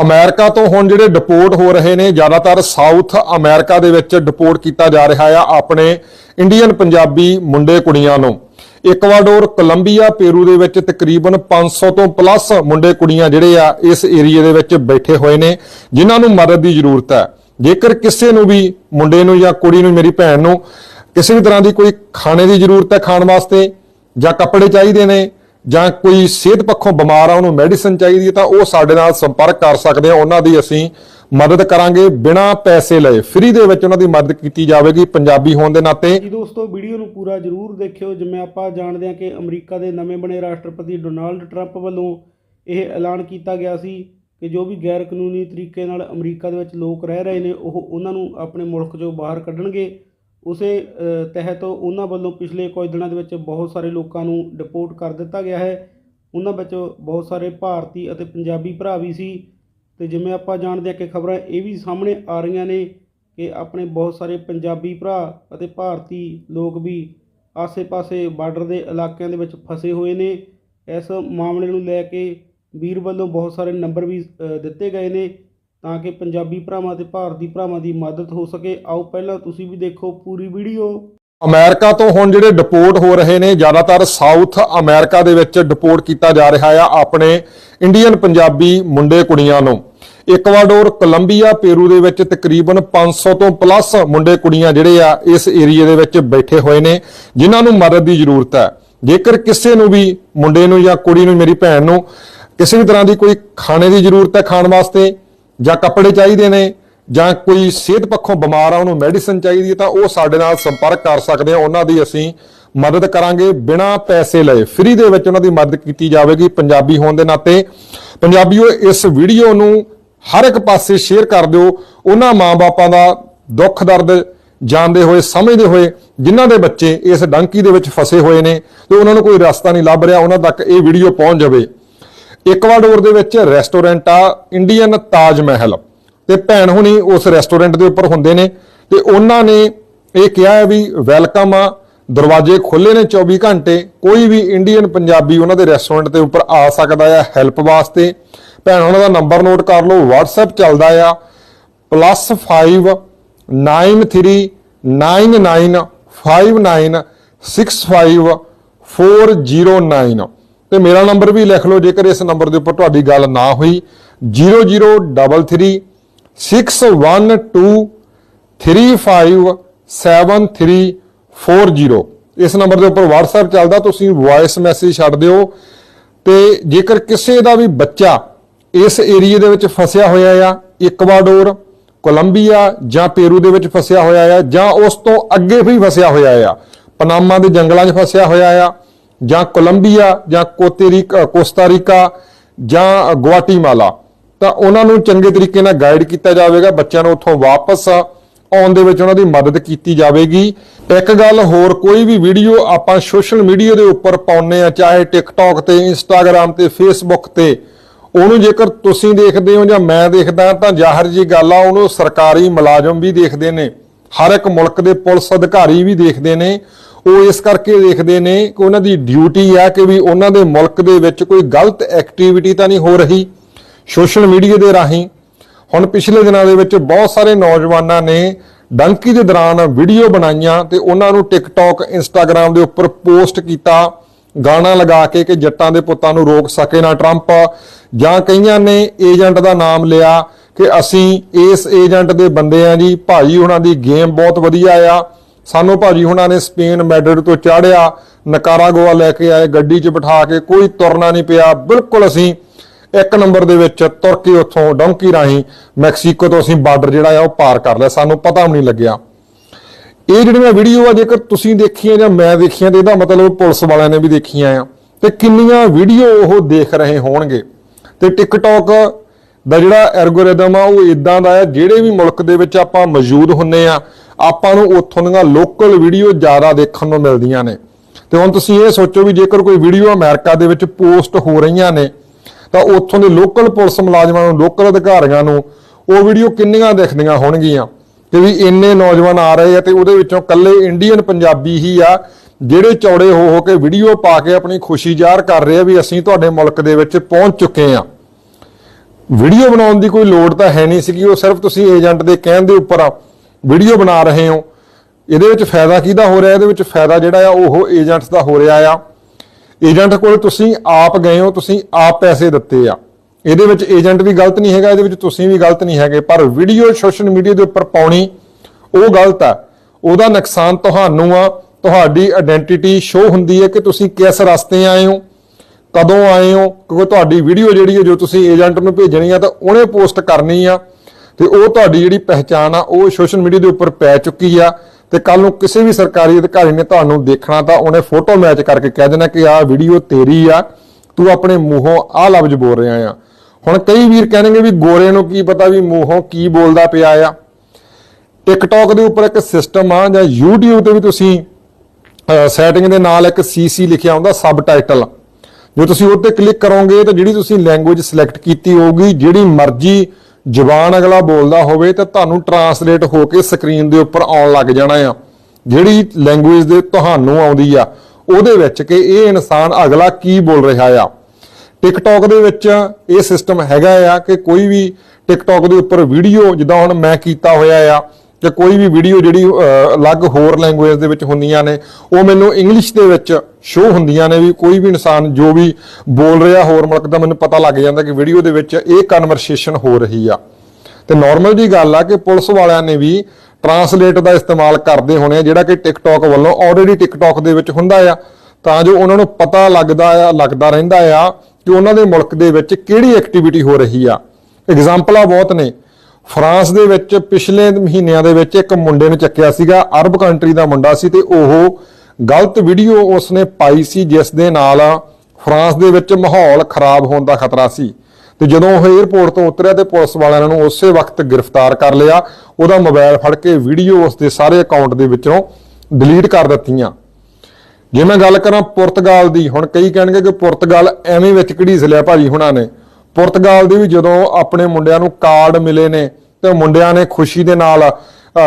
America ਤੋਂ ਹੁਣ ਜਿਹੜੇ ਡਿਪੋਰਟ ਹੋ ਰਹੇ ਨੇ, ਜ਼ਿਆਦਾਤਰ ਸਾਊਥ ਅਮਰੀਕਾ ਦੇ ਵਿੱਚ ਡਿਪੋਰਟ ਕੀਤਾ ਜਾ ਰਿਹਾ ਆ ਆਪਣੇ ਇੰਡੀਅਨ ਪੰਜਾਬੀ ਮੁੰਡੇ ਕੁੜੀਆਂ ਨੂੰ। ਇਕਵਾਡੋਰ ਕੋਲੰਬੀਆ ਪੇਰੂ ਦੇ ਵਿੱਚ ਤਕਰੀਬਨ 500 ਤੋਂ ਪਲੱਸ ਮੁੰਡੇ ਕੁੜੀਆਂ ਜਿਹੜੇ ਆ ਇਸ ਏਰੀਏ ਦੇ ਵਿੱਚ ਬੈਠੇ ਹੋਏ ਨੇ, ਜਿਨ੍ਹਾਂ ਨੂੰ ਮਦਦ ਦੀ ਜ਼ਰੂਰਤ ਹੈ। ਜੇਕਰ ਕਿਸੇ ਨੂੰ ਵੀ ਮੁੰਡੇ ਨੂੰ ਜਾਂ ਕੁੜੀ ਨੂੰ, ਮੇਰੀ ਭੈਣ ਨੂੰ ਕਿਸੇ ਵੀ ਤਰ੍ਹਾਂ ਦੀ ਕੋਈ ਖਾਣੇ ਦੀ ਜ਼ਰੂਰਤ ਹੈ ਖਾਣ ਵਾਸਤੇ ਜਾਂ ਕੱਪੜੇ ਚਾਹੀਦੇ ਨੇ ਜਾਂ ਕੋਈ ਸਿਹਤ ਪੱਖੋਂ ਬਿਮਾਰ ਆ, ਉਹਨੂੰ ਮੈਡੀਸਨ ਚਾਹੀਦੀ ਹੈ, ਤਾਂ ਉਹ ਸਾਡੇ ਨਾਲ ਸੰਪਰਕ ਕਰ ਸਕਦੇ ਆ। ਉਹਨਾਂ ਦੀ ਅਸੀਂ ਮਦਦ ਕਰਾਂਗੇ ਬਿਨਾਂ ਪੈਸੇ ਲਏ। ਫ੍ਰੀ ਦੇ ਵਿੱਚ ਉਹਨਾਂ ਦੀ ਮਦਦ ਕੀਤੀ ਜਾਵੇਗੀ ਪੰਜਾਬੀ ਹੋਣ ਦੇ ਨਾਤੇ। ਜੀ ਦੋਸਤੋ, ਵੀਡੀਓ ਨੂੰ ਪੂਰਾ ਜ਼ਰੂਰ ਦੇਖਿਓ। ਜਿਵੇਂ ਆਪਾਂ ਜਾਣਦੇ ਹਾਂ ਕਿ ਅਮਰੀਕਾ ਦੇ ਨਵੇਂ ਬਣੇ ਰਾਸ਼ਟਰਪਤੀ ਡੋਨਾਲਡ ਟਰੰਪ ਵੱਲੋਂ ਇਹ ਐਲਾਨ ਕੀਤਾ ਗਿਆ ਸੀ ਕਿ ਜੋ ਵੀ ਗੈਰ ਕਾਨੂੰਨੀ ਤਰੀਕੇ ਨਾਲ ਅਮਰੀਕਾ ਦੇ ਵਿੱਚ ਲੋਕ ਰਹਿ ਰਹੇ ਨੇ, ਉਹ ਉਹਨਾਂ ਨੂੰ ਆਪਣੇ ਮੁਲਕ ਚੋਂ ਬਾਹਰ ਕੱਢਣਗੇ। ਉਸੇ ਤਹਿਤ ਉਹਨਾਂ ਵੱਲੋਂ ਪਿਛਲੇ ਕੁਝ ਦਿਨਾਂ ਦੇ ਵਿੱਚ ਬਹੁਤ ਸਾਰੇ ਲੋਕਾਂ ਨੂੰ ਡਿਪੋਰਟ ਕਰ ਦਿੱਤਾ ਗਿਆ ਹੈ। ਉਹਨਾਂ ਵਿੱਚ ਬਹੁਤ ਸਾਰੇ ਭਾਰਤੀ ਅਤੇ ਪੰਜਾਬੀ ਭਰਾ ਵੀ ਸੀ ਤੇ ਜਿਵੇਂ ਆਪਾਂ ਜਾਣਦੇ ਹਾਂ ਕਿ ਖਬਰਾਂ ਇਹ ਵੀ ਸਾਹਮਣੇ ਆ ਰਹੀਆਂ ਨੇ ਕਿ ਆਪਣੇ ਬਹੁਤ ਸਾਰੇ ਪੰਜਾਬੀ ਭਰਾ ਅਤੇ ਭਾਰਤੀ ਲੋਕ ਵੀ ਆਸੇ-ਪਾਸੇ ਬਾਰਡਰ ਦੇ ਇਲਾਕਿਆਂ ਦੇ ਵਿੱਚ ਫਸੇ ਹੋਏ ਨੇ। ਇਸ ਮਾਮਲੇ ਨੂੰ ਲੈ ਕੇ ਵੀਰ ਵੱਲੋਂ ਬਹੁਤ ਸਾਰੇ ਨੰਬਰ ਵੀ ਦਿੱਤੇ ਗਏ ਨੇ। ਤਾਂ ਕਿ ਪੰਜਾਬੀ ਭਰਾਵਾਂ ਤੇ ਭਾਰਤੀ ਭਰਾਵਾਂ ਦੀ ਮਦਦ ਹੋ ਸਕੇ। ਆਓ ਪਹਿਲਾਂ ਤੁਸੀਂ ਵੀ ਦੇਖੋ ਪੂਰੀ ਵੀਡੀਓ। ਅਮਰੀਕਾ ਤੋਂ ਹੁਣ ਜਿਹੜੇ ਡਿਪੋਰਟ ਹੋ ਰਹੇ ਨੇ, ਜ਼ਿਆਦਾਤਰ ਸਾਊਥ ਅਮਰੀਕਾ ਦੇ ਵਿੱਚ ਡਿਪੋਰਟ ਕੀਤਾ ਜਾ ਰਿਹਾ ਆ ਆਪਣੇ ਇੰਡੀਅਨ ਪੰਜਾਬੀ ਮੁੰਡੇ ਕੁੜੀਆਂ ਨੂੰ। ਇਕਵਾਡੋਰ, ਕੋਲੰਬੀਆ, ਪੇਰੂ ਦੇ ਵਿੱਚ ਤਕਰੀਬਨ 500 ਤੋਂ ਪਲੱਸ ਮੁੰਡੇ ਕੁੜੀਆਂ ਜਿਹੜੇ ਆ ਇਸ ਏਰੀਏ ਦੇ ਵਿੱਚ ਬੈਠੇ ਹੋਏ ਨੇ, ਜਿਨ੍ਹਾਂ ਨੂੰ ਮਦਦ ਦੀ ਜ਼ਰੂਰਤ ਹੈ। ਜੇਕਰ ਕਿਸੇ ਨੂੰ ਵੀ ਮੁੰਡੇ ਨੂੰ ਜਾਂ ਕੁੜੀ ਨੂੰ, ਮੇਰੀ ਭੈਣ ਨੂੰ ਕਿਸੇ ਵੀ ਤਰ੍ਹਾਂ ਦੀ ਕੋਈ ਖਾਣੇ ਦੀ ਜ਼ਰੂਰਤ ਹੈ ਖਾਣ ਵਾਸਤੇ ਜਾਂ ਕੱਪੜੇ ਚਾਹੀਦੇ ਨੇ, ਜਾਂ ਕੋਈ ਸਿਹਤ ਪੱਖੋਂ ਬਿਮਾਰ ਆ, ਉਹਨੂੰ ਮੈਡੀਸਨ ਚਾਹੀਦੀ ਹੈ, ਤਾਂ ਉਹ ਸਾਡੇ ਨਾਲ ਸੰਪਰਕ ਕਰ ਸਕਦੇ ਆ। ਉਹਨਾਂ ਦੀ ਅਸੀਂ ਮਦਦ ਕਰਾਂਗੇ ਬਿਨਾਂ ਪੈਸੇ ਲਏ। ਫ੍ਰੀ ਦੇ ਵਿੱਚ ਉਹਨਾਂ ਦੀ ਮਦਦ ਕੀਤੀ ਜਾਵੇਗੀ ਪੰਜਾਬੀ ਹੋਣ ਦੇ ਨਾਤੇ। ਪੰਜਾਬੀਓ, ਇਸ ਵੀਡੀਓ ਨੂੰ ਹਰ ਇੱਕ ਪਾਸੇ ਸ਼ੇਅਰ ਕਰ ਦਿਓ। ਉਹਨਾਂ ਮਾਂ-ਬਾਪਾਂ ਦਾ ਦੁੱਖ, ਦਰਦ ਜਾਣਦੇ ਹੋਏ, ਸਮਝਦੇ ਹੋਏ, ਜਿਨ੍ਹਾਂ ਦੇ ਬੱਚੇ ਇਸ ਡੰਕੀ ਦੇ ਵਿੱਚ ਫਸੇ ਹੋਏ ਨੇ, ਤੇ ਉਹਨਾਂ ਨੂੰ ਕੋਈ ਰਸਤਾ ਨਹੀਂ ਲੱਭ ਰਿਹਾ, ਉਹਨਾਂ ਤੱਕ ਇਹ ਵੀਡੀਓ ਪਹੁੰਚ ਜਾਵੇ। ਇਕਵਾਡੋਰ ਦੇ ਵਿੱਚ ਰੈਸਟੋਰੈਂਟ ਆ, ਇੰਡੀਅਨ ਤਾਜ ਮਹਿਲ। ਤੇ ਭੈਣ ਹੁਣੀ ਉਸ ਰੈਸਟੋਰੈਂਟ ਦੇ ਉੱਪਰ ਹੁੰਦੇ ਨੇ। ਤੇ ਉਹਨਾਂ ਨੇ ਇਹ ਕਿਹਾ ਹੈ ਵੀ ਵੈਲਕਮ ਆ, ਦਰਵਾਜ਼ੇ ਖੁੱਲੇ ਨੇ 24 ਘੰਟੇ, ਕੋਈ ਵੀ ਇੰਡੀਅਨ ਪੰਜਾਬੀ ਉਹਨਾਂ ਦੇ ਰੈਸਟੋਰੈਂਟ ਦੇ ਉੱਪਰ ਆ ਸਕਦਾ ਆ ਹੈਲਪ ਵਾਸਤੇ। ਭੈਣ ਉਹਨਾਂ ਦਾ ਨੰਬਰ ਨੋਟ ਕਰ ਲਓ, WhatsApp ਚੱਲਦਾ ਆ +5 93 99 59 65 409 ਤੇ ਮੇਰਾ ਨੰਬਰ ਵੀ ਲਿਖ ਲਓ, ਜੇਕਰ ਇਸ ਨੰਬਰ ਦੇ ਉੱਪਰ ਤੁਹਾਡੀ ਗੱਲ ਨਾ ਹੋਈ 0033 612 357340 ਇਸ ਨੰਬਰ ਦੇ ਉੱਪਰ WhatsApp ਚੱਲਦਾ, ਤੁਸੀਂ ਵੌਇਸ ਮੈਸੇਜ ਛੱਡ ਦਿਓ। ਤੇ ਜੇਕਰ ਕਿਸੇ ਦਾ ਵੀ ਬੱਚਾ ਇਸ ਏਰੀਏ ਦੇ ਵਿੱਚ ਫਸਿਆ ਹੋਇਆ ਆ, ਇਕਵਾਡੋਰ, ਕੋਲੰਬੀਆ ਜਾਂ ਪੇਰੂ ਦੇ ਵਿੱਚ ਫਸਿਆ ਹੋਇਆ ਆ ਜਾਂ ਉਸ ਤੋਂ ਅੱਗੇ ਵੀ ਫਸਿਆ ਹੋਇਆ ਆ, ਪਨਾਮਾ ਦੇ ਜੰਗਲਾਂ 'ਚ ਫਸਿਆ ਹੋਇਆ ਆ ਜਾਂ ਕੋਲੰਬੀਆ ਜਾਂ ਕੋਤੇਰੀਕਾ, ਕੋਸਟਾਰੀਕਾ ਜਾਂ ਗੁਆਟੀਮਾਲਾ ਤਾਂ ਉਹਨਾਂ ਨੂੰ ਚੰਗੇ ਤਰੀਕੇ ਨਾਲ ਗਾਈਡ ਕੀਤਾ ਜਾਵੇਗਾ, ਬੱਚਿਆਂ ਨੂੰ ਉੱਥੋਂ ਵਾਪਸ ਆਉਣ ਦੇ ਵਿੱਚ ਉਹਨਾਂ ਦੀ ਮਦਦ ਕੀਤੀ ਜਾਵੇਗੀ। ਇੱਕ ਗੱਲ ਹੋਰ, ਕੋਈ ਵੀ ਵੀਡੀਓ ਆਪਾਂ ਸੋਸ਼ਲ ਮੀਡੀਆ ਦੇ ਉੱਪਰ ਪਾਉਨੇ ਆ ਚਾਹੇ ਟਿਕਟੌਕ ਤੇ ਇੰਸਟਾਗ੍ਰam ਤੇ ਫੇਸਬੁੱਕ ਤੇ, ਉਹਨੂੰ ਜੇਕਰ ਤੁਸੀਂ ਦੇਖਦੇ ਹੋ ਜਾਂ ਮੈਂ ਦੇਖਦਾ ਤਾਂ ਜ਼ਾਹਰ ਜੀ ਗੱਲ ਆ, ਉਹਨੂੰ ਸਰਕਾਰੀ ਮੁਲਾਜ਼ਮ ਵੀ ਦੇਖਦੇ ਨੇ, ਹਰ ਇੱਕ ਮੁਲਕ ਦੇ ਪੁਲਿਸ ਅਧਿਕਾਰੀ ਵੀ ਦੇਖਦੇ ਨੇ ਉਹ ਇਸ ਕਰਕੇ ਦੇਖਦੇ ਨੇ ਕਿ ਉਹਨਾਂ ਦੀ ਡਿਊਟੀ ਆ ਕਿ ਵੀ ਉਹਨਾਂ ਦੇ ਮੁਲਕ ਦੇ ਵਿੱਚ ਕੋਈ ਗਲਤ ਐਕਟੀਵਿਟੀ ਤਾਂ ਨਹੀਂ ਹੋ ਰਹੀ ਸੋਸ਼ਲ ਮੀਡੀਆ ਦੇ ਰਾਹੀਂ। ਹੁਣ ਪਿਛਲੇ ਦਿਨਾਂ ਦੇ ਵਿੱਚ ਬਹੁਤ ਸਾਰੇ ਨੌਜਵਾਨਾਂ ਨੇ ਡੰਕੀ ਦੇ ਦੌਰਾਨ ਵੀਡੀਓ ਬਣਾਈਆਂ ਤੇ ਉਹਨਾਂ ਨੂੰ ਟਿਕਟੌਕ ਇੰਸਟਾਗ੍ਰam ਦੇ ਉੱਪਰ ਪੋਸਟ ਕੀਤਾ, ਗਾਣਾ ਲਗਾ ਕੇ ਕਿ ਜੱਟਾਂ ਦੇ ਪੁੱਤਾਂ ਨੂੰ ਰੋਕ ਸਕੇ ਨਾ ਟਰੰਪ। ਜਾਂ ਕਈਆਂ ਨੇ ਏਜੰਟ ਦਾ ਨਾਮ ਲਿਆ ਕਿ ਅਸੀਂ ਇਸ ਏਜੰਟ ਦੇ ਬੰਦੇ ਆ ਜੀ, ਭਾਈ ਉਹਨਾਂ ਦੀ ਗੇਮ ਬਹੁਤ ਵਧੀਆ ਆ। ਸਾਨੂੰ ਭਾਜੀ ਹੁਣਾਂ ਨੇ ਸਪੇਨ ਮੈਡਰਿਡ ਤੋਂ ਚਾੜਿਆ, ਨਕਾਰਾਗੋਆ ਲੈ ਕੇ ਆਏ, ਗੱਡੀ 'ਚ ਬਿਠਾ ਕੇ ਕੋਈ ਤੁਰਨਾ ਨਹੀਂ ਪਿਆ। ਬਿਲਕੁਲ ਅਸੀਂ ਇੱਕ ਨੰਬਰ ਦੇ ਵਿੱਚ ਤੁਰ ਕੇ ਉੱਥੋਂ ਡੌਂਕੀ ਰਾਹੀਂ ਮੈਕਸੀਕੋ ਤੋਂ ਅਸੀਂ ਬਾਰਡਰ ਜਿਹੜਾ ਆ ਉਹ ਪਾਰ ਕਰ ਲਿਆ। ਸਾਨੂੰ ਪਤਾ ਵੀ ਨਹੀਂ ਲੱਗਿਆ। ਇਹ ਜਿਹੜੀਆਂ ਵੀਡੀਓ ਆ, ਜੇਕਰ ਤੁਸੀਂ ਦੇਖੀਆਂ ਜਾਂ ਮੈਂ ਦੇਖੀਆਂ, ਤੇ ਇਹਦਾ ਮਤਲਬ ਪੁਲਿਸ ਵਾਲਿਆਂ ਨੇ ਵੀ ਦੇਖੀਆਂ ਆ। ਤੇ ਕਿੰਨੀਆਂ ਵੀਡੀਓ ਉਹ ਦੇਖ ਰਹੇ ਹੋਣਗੇ। ਤੇ ਟਿਕਟੌਕ ਦਾ ਜਿਹੜਾ ਐਲਗੋਰਿਦਮ ਆ, ਉਹ ਇਦਾਂ ਦਾ ਹੈ ਜਿਹੜੇ ਵੀ ਮੁਲਕ ਦੇ ਵਿੱਚ ਆਪਾਂ ਮੌਜੂਦ ਹੁੰਨੇ ਆ, ਆਪਾਂ ਨੂੰ ਉੱਥੋਂ ਦੀਆਂ ਲੋਕਲ ਵੀਡੀਓ ਜ਼ਿਆਦਾ ਦੇਖਣ ਨੂੰ ਮਿਲਦੀਆਂ ਨੇ। ਤੇ ਹੁਣ ਤੁਸੀਂ ਇਹ ਸੋਚੋ ਵੀ ਜੇਕਰ ਕੋਈ ਵੀਡੀਓ ਅਮਰੀਕਾ ਦੇ ਵਿੱਚ ਪੋਸਟ ਹੋ ਰਹੀਆਂ ਨੇ, ਤਾਂ ਉੱਥੋਂ ਦੇ ਲੋਕਲ ਪੁਲਿਸ ਮੁਲਾਜ਼ਮਾਂ ਨੂੰ ਲੋਕਲ ਅਧਿਕਾਰੀਆਂ ਨੂੰ ਉਹ ਵੀਡੀਓ ਕਿੰਨੀਆਂ ਦਿਖਦੀਆਂ ਹੋਣਗੀਆਂ? ਕਿ ਵੀ ਇੰਨੇ ਨੌਜਵਾਨ ਆ ਰਹੇ ਆ ਤੇ ਉਹਦੇ ਵਿੱਚੋਂ ਕੱਲੇ ਇੰਡੀਅਨ ਪੰਜਾਬੀ ਹੀ ਆ, ਜਿਹੜੇ ਚੌੜੇ ਹੋ ਹੋ ਕੇ ਵੀਡੀਓ ਪਾ ਕੇ ਆਪਣੀ ਖੁਸ਼ੀ ਜ਼ਾਹਰ ਕਰ ਰਹੇ ਆ ਵੀ ਅਸੀਂ ਤੁਹਾਡੇ ਮੁਲਕ ਦੇ ਵਿੱਚ ਪਹੁੰਚ ਚੁੱਕੇ ਆ। ਵੀਡੀਓ ਬਣਾਉਣ ਦੀ ਕੋਈ ਲੋੜ ਤਾਂ ਹੈ ਨਹੀਂ ਸੀਗੀ, ਉਹ ਸਿਰਫ ਤੁਸੀਂ ਏਜੰਟ ਦੇ ਕਹਿਣ ਦੇ ਉੱਪਰ ਵੀਡੀਓ ਬਣਾ ਰਹੇ ਹੋ। ਇਹਦੇ ਵਿੱਚ ਫਾਇਦਾ ਕਿਹਦਾ ਹੋ ਰਿਹਾ? ਇਹਦੇ ਵਿੱਚ ਫਾਇਦਾ ਜਿਹੜਾ ਆ, ਉਹ ਏਜੰਟਸ ਦਾ ਹੋ ਰਿਹਾ ਆ। ਏਜੰਟ ਕੋਲ ਤੁਸੀਂ ਆਪ ਗਏ ਹੋ, ਤੁਸੀਂ ਆਪ ਪੈਸੇ ਦਿੱਤੇ ਆ। ਇਹਦੇ ਵਿੱਚ ਏਜੰਟ ਵੀ ਗਲਤ ਨਹੀਂ ਹੈਗਾ, ਇਹਦੇ ਵਿੱਚ ਤੁਸੀਂ ਵੀ ਗਲਤ ਨਹੀਂ ਹੈਗੇ। ਪਰ ਵੀਡੀਓ ਸੋਸ਼ਲ ਮੀਡੀਆ ਦੇ ਉੱਪਰ ਪਾਉਣੀ, ਉਹ ਗਲਤ ਆ। ਉਹਦਾ ਨੁਕਸਾਨ ਤੁਹਾਨੂੰ ਆ, ਤੁਹਾਡੀ ਆਇਡੈਂਟੀਟੀ ਸ਼ੋ ਹੁੰਦੀ ਹੈ ਕਿ ਤੁਸੀਂ ਕਿਸ ਰਸਤੇ ਆਏ ਹੋ। ਕਦੋਂ ਆਏ ਹੋ? ਕਿਉਂਕਿ ਤੁਹਾਡੀ ਵੀਡੀਓ ਜਿਹੜੀ ਹੈ, ਜੋ ਤੁਸੀਂ ਏਜੰਟ ਨੂੰ ਭੇਜਣੀ ਆ, ਤਾਂ ਉਹਨੇ ਪੋਸਟ ਕਰਨੀ ਆ। ਤੇ ਉਹ ਤੁਹਾਡੀ ਜਿਹੜੀ ਪਹਿਚਾਣ ਆ, ਉਹ ਸੋਸ਼ਲ ਮੀਡੀਆ ਦੇ ਉੱਪਰ ਪੈ ਚੁੱਕੀ ਆ। ਤੇ ਕੱਲ ਨੂੰ ਕਿਸੇ ਵੀ ਸਰਕਾਰੀ ਅਧਿਕਾਰੀ ਨੇ ਤੁਹਾਨੂੰ ਦੇਖਣਾ, ਤਾਂ ਉਹਨੇ ਫੋਟੋ ਮੈਚ ਕਰਕੇ ਕਹਿ ਦੇਣਾ ਕਿ ਆਹ ਵੀਡੀਓ ਤੇਰੀ ਆ, ਤੂੰ ਆਪਣੇ ਮੂੰਹੋਂ ਆਹ ਲਫ਼ਜ਼ ਬੋਲ ਰਿਹਾ ਆ। ਹੁਣ ਕਈ ਵੀਰ ਕਹਿਣਗੇ ਵੀ ਗੋਰੇ ਨੂੰ ਕੀ ਪਤਾ ਵੀ ਮੂੰਹੋਂ ਕੀ ਬੋਲਦਾ ਪਿਆ ਆ। ਟਿਕਟੌਕ ਦੇ ਉੱਪਰ ਇੱਕ ਸਿਸਟਮ ਆ, ਜਾਂ YouTube ਤੇ ਵੀ ਤੁਸੀਂ ਸੈਟਿੰਗ ਦੇ ਨਾਲ ਇੱਕ CC ਲਿਖਿਆ ਹੁੰਦਾ ਸਬ ਟਾਈਟਲ ਜੇ ਤੁਸੀਂ ਉਹ ਤੇ ਕਲਿੱਕ ਕਰੋਗੇ ਤਾਂ ਜਿਹੜੀ ਤੁਸੀਂ ਲੈਂਗੁਏਜ ਸਿਲੈਕਟ ਕੀਤੀ ਹੋਊਗੀ, ਜਿਹੜੀ ਮਰਜ਼ੀ ਜਬਾਨ ਅਗਲਾ ਬੋਲਦਾ ਹੋਵੇ ਤਾਂ ਤੁਹਾਨੂੰ ਟਰਾਂਸਲੇਟ ਹੋ ਕੇ ਸਕਰੀਨ ਦੇ ਉੱਪਰ ਆਉਣ ਲੱਗ ਜਾਣਾ ਆ। ਜਿਹੜੀ ਲੈਂਗੁਏਜ ਦੇ ਤੁਹਾਨੂੰ ਆਉਂਦੀ ਆ, ਉਹਦੇ ਵਿੱਚ ਕਿ ਇਹ ਇਨਸਾਨ ਅਗਲਾ ਕੀ ਬੋਲ ਰਿਹਾ ਆ। ਟਿਕਟੌਕ ਦੇ ਵਿੱਚ ਇਹ ਸਿਸਟਮ ਹੈਗਾ ਆ ਕਿ ਕੋਈ ਵੀ ਟਿਕਟੌਕ ਦੇ ਉੱਪਰ ਵੀਡੀਓ ਜਿੱਦਾਂ ਹੁਣ ਮੈਂ ਕੀਤਾ ਹੋਇਆ ਆ ਕਿ ਕੋਈ ਵੀ ਵੀਡੀਓ ਜਿਹੜੀ ਅਲੱਗ ਹੋਰ ਲੈਂਗੁਏਜ ਦੇ ਵਿੱਚ ਹੁੰਦੀਆਂ ਨੇ, ਉਹ ਮੈਨੂੰ ਇੰਗਲਿਸ਼ ਦੇ ਵਿੱਚ ਸ਼ੋ ਹੁੰਦੀਆਂ ਨੇ ਵੀ ਕੋਈ ਵੀ ਇਨਸਾਨ ਜੋ ਵੀ ਬੋਲ ਰਿਹਾ ਹੋਰ ਮੁਲਕ ਦਾ ਮੈਨੂੰ ਪਤਾ ਲੱਗ ਜਾਂਦਾ ਕਿ ਵੀਡੀਓ ਦੇ ਵਿੱਚ ਇਹ ਕਨਵਰਸੇਸ਼ਨ ਹੋ ਰਹੀ ਆ। ਤੇ ਨਾਰਮਲ ਜੀ ਗੱਲ ਆ ਕਿ ਪੁਲਿਸ ਵਾਲਿਆਂ ਨੇ ਵੀ ਟਰਾਂਸਲੇਟ ਦਾ ਇਸਤੇਮਾਲ ਕਰਦੇ ਹੋਣੇ ਆ, ਜਿਹੜਾ ਕਿ ਟਿਕਟੌਕ ਵੱਲੋਂ ਆਲਰੇਡੀ ਟਿਕਟੌਕ ਦੇ ਵਿੱਚ ਹੁੰਦਾ ਆ। ਤਾਂ ਜੋ ਉਹਨਾਂ ਨੂੰ ਪਤਾ ਲੱਗਦਾ ਆ, ਲੱਗਦਾ ਰਹਿੰਦਾ ਆ ਕਿ ਉਹਨਾਂ ਦੇ ਮੁਲਕ ਦੇ ਵਿੱਚ ਕਿਹੜੀ ਐਕਟੀਵਿਟੀ ਹੋ ਰਹੀ ਆ। ਐਗਜ਼ਾਮਪਲਾਂ ਬਹੁਤ ਨੇ। ਫਰਾਂਸ ਦੇ ਵਿੱਚ ਪਿਛਲੇ ਮਹੀਨਿਆਂ ਦੇ ਵਿੱਚ ਇੱਕ ਮੁੰਡੇ ਨੂੰ ਚੱਕਿਆ ਸੀਗਾ, ਅਰਬ ਕੰਟਰੀ ਦਾ ਮੁੰਡਾ ਸੀ ਤੇ ਉਹ ਗਲਤ ਵੀਡੀਓ ਉਸਨੇ ਪਾਈ ਸੀ, ਜਿਸ ਦੇ ਨਾਲ ਫਰਾਂਸ ਦੇ ਵਿੱਚ ਮਾਹੌਲ ਖਰਾਬ ਹੋਣ ਦਾ ਖਤਰਾ ਸੀ। ਤੇ ਜਦੋਂ ਉਹ 에ਅਰਪੋਰਟ ਤੋਂ ਉਤਰਿਆ ਤੇ ਪੁਲਿਸ ਵਾਲਿਆਂ ਨੂੰ ਉਸੇ ਵਕਤ ਗ੍ਰਿਫਤਾਰ ਕਰ ਲਿਆ, ਉਹਦਾ ਮੋਬਾਈਲ ਫੜ ਕੇ ਵੀਡੀਓ ਉਸਦੇ ਸਾਰੇ ਅਕਾਊਂਟ ਦੇ ਵਿੱਚੋਂ ਡਿਲੀਟ ਕਰ ਦਿੱਤੀਆਂ। ਜੇ ਮੈਂ ਗੱਲ ਕਰਾਂ ਪੁਰਤਗਾਲ ਦੀ, ਹੁਣ ਕਈ ਕਹਿਣਗੇ ਕਿ ਪੁਰਤਗਾਲ ਐਵੇਂ ਵਿੱਚ ਘੜੀਸ ਲਿਆ ਭਾਜੀ ਹੁਣਾਂ ਨੇ। ਪੁਰਤਗਾਲ ਦੇ ਵੀ ਜਦੋਂ ਆਪਣੇ ਮੁੰਡਿਆਂ ਨੂੰ ਕਾਰਡ ਮਿਲੇ ਨੇ ਤੇ ਮੁੰਡਿਆਂ ਨੇ ਖੁਸ਼ੀ ਦੇ ਨਾਲ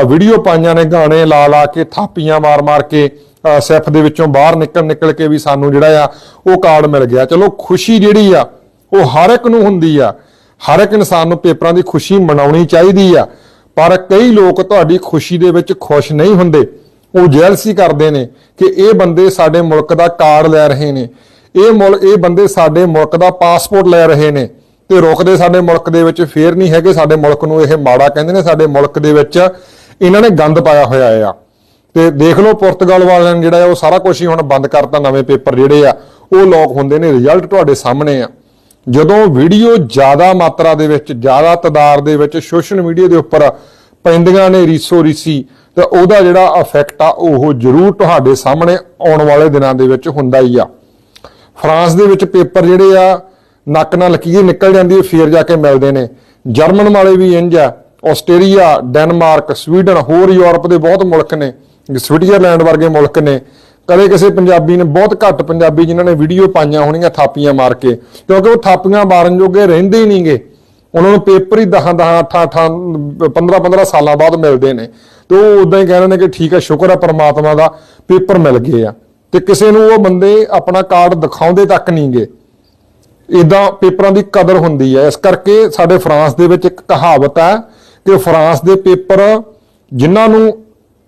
ਵੀਡੀਓ ਪਾਈਆਂ ਨੇ ਗਾਣੇ ਲਾ ਲਾ ਕੇ ਥਾਪੀਆਂ ਮਾਰ ਮਾਰ ਕੇ ਅ, ਦੇ ਵਿੱਚੋਂ ਬਾਹਰ ਨਿਕਲ ਨਿਕਲ ਕੇ ਵੀ ਸਾਨੂੰ ਜਿਹੜਾ ਆ ਉਹ ਕਾਰਡ ਮਿਲ ਗਿਆ। ਚਲੋ ਖੁਸ਼ੀ ਜਿਹੜੀ ਆ ਉਹ ਹਰ ਇੱਕ ਨੂੰ ਹੁੰਦੀ ਆ। ਹਰ ਇੱਕ ਇਨਸਾਨ ਨੂੰ ਪੇਪਰਾਂ ਦੀ ਖੁਸ਼ੀ ਮਨਾਉਣੀ ਚਾਹੀਦੀ ਆ। ਪਰ ਕਈ ਲੋਕ ਤੁਹਾਡੀ ਖੁਸ਼ੀ ਦੇ ਵਿੱਚ ਖੁਸ਼ ਨਹੀਂ ਹੁੰਦੇ। ਉਹ ਜੈਲਸੀ ਕਰਦੇ ਨੇ ਕਿ ਇਹ ਬੰਦੇ ਸਾਡੇ ਮੁਲਕ ਦਾ ਕਾਰਡ ਲੈ ਰਹੇ ਨੇ। ਇਹ ਮੁਲ ਇਹ ਬੰਦੇ ਸਾਡੇ ਮੁਲਕ ਦਾ ਪਾਸਪੋਰਟ ਲੈ ਰਹੇ ਨੇ। ਤੇ ਰੁਕਦੇ ਸਾਡੇ ਮੁਲਕ ਦੇ ਵਿੱਚ ਫੇਰ ਨਹੀਂ ਹੈਗੇ। ਸਾਡੇ ਮੁਲਕ ਨੂੰ ਇਹ ਮਾੜਾ ਕਹਿੰਦੇ ਨੇ। ਸਾਡੇ ਮੁਲਕ ਦੇ ਵਿੱਚ ਇਹਨਾਂ ਨੇ ਗੰਦ ਪਾਇਆ ਹੋਇਆ ਆ। ਤੇ ਦੇਖ ਲਓ ਪੁਰਤਗਾਲ ਵਾਲਿਆਂ ਨੇ ਜਿਹੜਾ ਆ, ਉਹ ਸਾਰਾ ਕੁਝ ਹੀ ਹੁਣ ਬੰਦ ਕਰਤਾ ਨਵੇਂ ਪੇਪਰ ਜਿਹੜੇ ਆ, ਉਹ ਲੋਕ ਹੁੰਦੇ ਨੇ, ਰਿਜ਼ਲਟ ਤੁਹਾਡੇ ਸਾਹਮਣੇ ਆ। ਜਦੋਂ ਵੀਡੀਓ ਜ਼ਿਆਦਾ ਮਾਤਰਾ ਦੇ ਵਿੱਚ, ਜ਼ਿਆਦਾ ਤਦਾਰ ਦੇ ਵਿੱਚ ਸੋਸ਼ਲ ਮੀਡੀਆ ਦੇ ਉੱਪਰ ਪੈਂਦੀਆਂ ਨੇ ਰੀਸੋ ਰੀਸੀ, ਤਾਂ ਉਹਦਾ ਜਿਹੜਾ ਇਫੈਕਟ ਆ, ਉਹ ਜ਼ਰੂਰ ਤੁਹਾਡੇ ਸਾਹਮਣੇ ਆਉਣ ਵਾਲੇ ਦਿਨਾਂ ਦੇ ਵਿੱਚ ਹੁੰਦਾ ਹੀ ਆ। ਫਰਾਂਸ ਦੇ ਵਿੱਚ ਪੇਪਰ ਜਿਹੜੇ ਆ ਨੱਕ ਨਾਲ ਲਕੀਰ ਨਿਕਲ ਜਾਂਦੀ ਹੈ, ਫੇਰ ਜਾ ਕੇ ਮਿਲਦੇ ਨੇ। ਜਰਮਨ ਵਾਲੇ ਵੀ ਇੰਜ ਆ। ਆਸਟ੍ਰੇਲੀਆ, ਡੈਨਮਾਰਕ, ਸਵੀਡਨ, ਹੋਰ ਯੂਰਪ ਦੇ ਬਹੁਤ ਮੁਲਕ ਨੇ। ਸਵਿਟਜ਼ਰਲੈਂਡ ਵਰਗੇ ਮੁਲਕ ਨੇ। ਕਦੇ ਕਿਸੇ ਪੰਜਾਬੀ ਨੇ, ਬਹੁਤ ਘੱਟ ਪੰਜਾਬੀ ਜਿਨ੍ਹਾਂ ਨੇ ਵੀਡੀਓ ਪਾਈਆਂ ਹੋਣੀਆਂ ਥਾਪੀਆਂ ਮਾਰ ਕੇ। ਕਿਉਂਕਿ ਉਹ ਥਾਪੀਆਂ ਮਾਰਨ ਜੋਗੇ ਰਹਿੰਦੇ ਹੀ ਨਹੀਂਗੇ ਉਹਨਾਂ ਨੂੰ ਪੇਪਰ ਹੀ 10 10 8 8 15 15 ਸਾਲਾਂ ਬਾਅਦ ਮਿਲਦੇ ਨੇ। ਤੇ ਉਹ ਉਦਾਂ ਹੀ ਕਹਿੰਦੇ ਨੇ ਕਿ ਠੀਕ ਹੈ ਸ਼ੁਕਰ ਹੈ ਪਰਮਾਤਮਾ ਦਾ, ਪੇਪਰ ਮਿਲ ਗਏ ਆ। ਤੇ ਕਿਸੇ ਨੂੰ ਉਹ ਬੰਦੇ ਆਪਣਾ ਕਾਰਡ ਦਿਖਾਉਂਦੇ ਤੱਕ ਨਹੀਂਗੇ ਇਦਾਂ ਪੇਪਰਾਂ ਦੀ ਕਦਰ ਹੁੰਦੀ ਹੈ। ਇਸ ਕਰਕੇ ਸਾਡੇ ਫਰਾਂਸ ਦੇ ਵਿੱਚ ਇੱਕ ਕਹਾਵਤ ਹੈ ਕਿ ਫਰਾਂਸ ਦੇ ਪੇਪਰ ਜਿਨ੍ਹਾਂ ਨੂੰ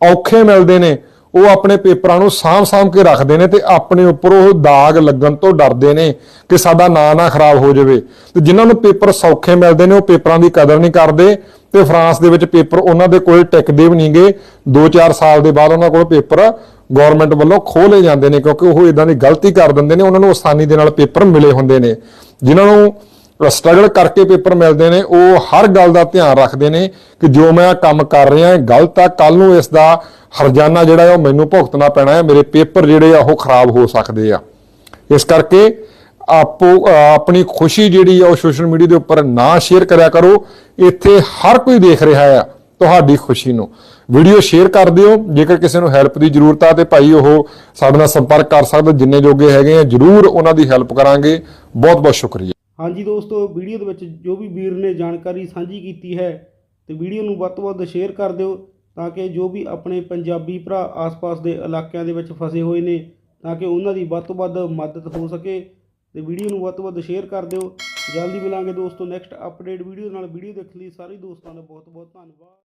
ਔਖੇ ਮਿਲਦੇ ਨੇ ਉਹ ਆਪਣੇ ਪੇਪਰਾਂ ਨੂੰ ਸਾਂਭ-ਸਾਂਭ ਕੇ ਰੱਖਦੇ ਨੇ ਤੇ ਆਪਣੇ ਉੱਪਰ ਉਹ ਦਾਗ ਲੱਗਣ ਤੋਂ ਡਰਦੇ ਨੇ ਕਿ ਸਾਡਾ ਨਾਂ ਨਾ ਖਰਾਬ ਹੋ ਜਾਵੇ। ਤੇ ਜਿਨ੍ਹਾਂ ਨੂੰ ਪੇਪਰ ਸੌਖੇ ਮਿਲਦੇ ਨੇ, ਉਹ ਪੇਪਰਾਂ ਦੀ ਕਦਰ ਨਹੀਂ ਕਰਦੇ ਤੇ ਫਰਾਂਸ ਦੇ ਵਿੱਚ ਪੇਪਰ ਉਹਨਾਂ ਦੇ ਕੋਲ ਟਿਕਦੇ ਵੀ ਨਹੀਂਗੇ। 2-4 ਸਾਲ ਦੇ ਬਾਅਦ ਉਹਨਾਂ ਕੋਲ ਪੇਪਰ ਗਵਰਨਮੈਂਟ ਵੱਲੋਂ ਖੋਹ ਜਾਂਦੇ ਨੇ ਕਿਉਂਕਿ ਉਹ ਇਦਾਂ ਦੀ ਗਲਤੀ ਕਰ ਦਿੰਦੇ ਨੇ, ਉਹਨਾਂ ਨੂੰ ਆਸਾਨੀ ਦੇ ਨਾਲ ਪੇਪਰ ਮਿਲੇ ਹੁੰਦੇ ਨੇ। ਜਿਨ੍ਹਾਂ ਨੂੰ ਸਟਰਗਲ ਕਰਕੇ ਪੇਪਰ ਮਿਲਦੇ ਨੇ, ਉਹ ਹਰ ਗੱਲ ਦਾ ਧਿਆਨ ਰੱਖਦੇ ਨੇ ਕਿ ਜੋ ਮੈਂ ਕੰਮ ਕਰ ਰਿਹਾ ਇਹ ਗਲਤ ਆ ਕੱਲ ਨੂੰ ਇਸ ਦਾ ਹਰਜਾਨਾ ਜਿਹੜਾ ਹੈ ਉਹ ਮੈਨੂੰ ਭੁਗਤਣਾ ਪੈਣਾ ਹੈ, ਮੇਰੇ ਪੇਪਰ ਜਿਹੜੇ ਆ, ਉਹ ਖਰਾਬ ਹੋ ਸਕਦੇ ਆ। ਇਸ ਕਰਕੇ ਆਪੋ ਆਪਣੀ ਖੁਸ਼ੀ ਜਿਹੜੀ ਆ, ਉਹ ਸੋਸ਼ਲ ਮੀਡੀਆ ਦੇ ਉੱਪਰ ਨਾ ਸ਼ੇਅਰ ਕਰਿਆ ਕਰੋ। ਇੱਥੇ ਹਰ ਕੋਈ ਦੇਖ ਰਿਹਾ ਆ ਤੁਹਾਡੀ ਖੁਸ਼ੀ ਨੂੰ। ਵੀਡੀਓ ਸ਼ੇਅਰ ਕਰ ਦਿਓ, ਜੇਕਰ ਕਿਸੇ ਨੂੰ ਹੈਲਪ ਦੀ ਜ਼ਰੂਰਤ ਆ, ਤੇ ਭਾਈ ਉਹ ਸਾਡੇ ਨਾਲ ਸੰਪਰਕ ਕਰ ਸਕਦਾ, ਜਿੰਨੇ ਜੋਗੇ ਹੈਗੇ ਆ, ਜਰੂਰ ਉਹਨਾਂ ਦੀ ਹੈਲਪ ਕਰਾਂਗੇ। ਬਹੁਤ ਬਹੁਤ ਸ਼ੁਕਰੀਆ। ਹਾਂਜੀ ਦੋਸਤੋ, ਵੀਡੀਓ ਦੇ ਵਿੱਚ ਜੋ ਵੀ ਵੀਰ ਨੇ ਜਾਣਕਾਰੀ ਸਾਂਝੀ ਕੀਤੀ ਹੈ, ਤੇ ਵੀਡੀਓ ਨੂੰ ਵੱਧ ਤੋਂ ਵੱਧ ਸ਼ੇਅਰ ਕਰ ਦਿਓ ਤਾਂ ਕਿ ਜੋ ਵੀ ਆਪਣੇ ਪੰਜਾਬੀ ਭਰਾ ਆਸ-ਪਾਸ ਦੇ ਇਲਾਕਿਆਂ ਦੇ ਵਿੱਚ ਫਸੇ ਹੋਏ ਨੇ, ਤਾਂ ਕਿ ਉਹਨਾਂ ਦੀ ਵੱਧ ਤੋਂ ਵੱਧ ਮਦਦ ਹੋ ਸਕੇ। ਤੇ ਵੀਡੀਓ ਨੂੰ ਵੱਧ ਤੋਂ ਵੱਧ ਸ਼ੇਅਰ ਕਰ ਦਿਓ। ਜਲਦੀ ਮਿਲਾਂਗੇ ਦੋਸਤੋ ਨੈਕਸਟ ਅਪਡੇਟ ਵੀਡੀਓ ਨਾਲ। ਵੀਡੀਓ ਦੇਖਣ ਲਈ ਸਾਰੇ ਦੋਸਤਾਂ ਦਾ ਬਹੁਤ ਬਹੁਤ ਧੰਨਵਾਦ।